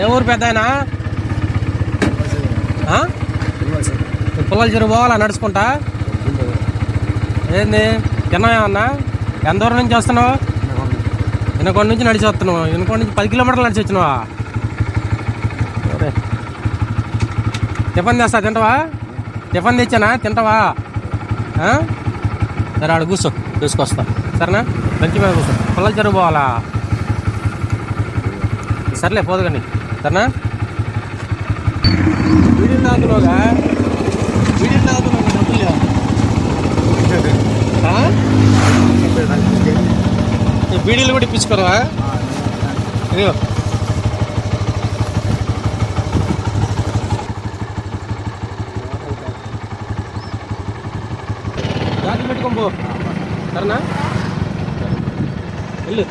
ఏ ఊరు పెద్ద ఆయన? పుల్లల చెరువు పోవాలా? నడుచుకుంటా? ఏంది? తిన్నామేమన్నా ఎంత దూరం నుంచి వస్తున్నావు? ఇనకొండ నుంచి నడిచి వస్తున్నావు. వినకొండ నుంచి పది కిలోమీటర్లు నడిచి వచ్చినావా? టిఫన్ తెస్తా తింటావా? టిఫన్ తెచ్చానా? తింటావా? సరే ఆడ కూర్చో. తీసుకొస్తా. సరేనా? మంచి మీద కూర్చో. పుల్లల చెరువు పోవాలా? సర్లే పోదు కానీ సరేనా వీడియో తాగుతున్నావుగా వీడియో తాగుతున్నావు డబ్బులు లేవా? ఆ? ఈ బీడీలు కూడా ఇప్పించుకోరా ఇదిగో జాగ్రత్త పెట్టుకోబో సరేనా వెళ్ళు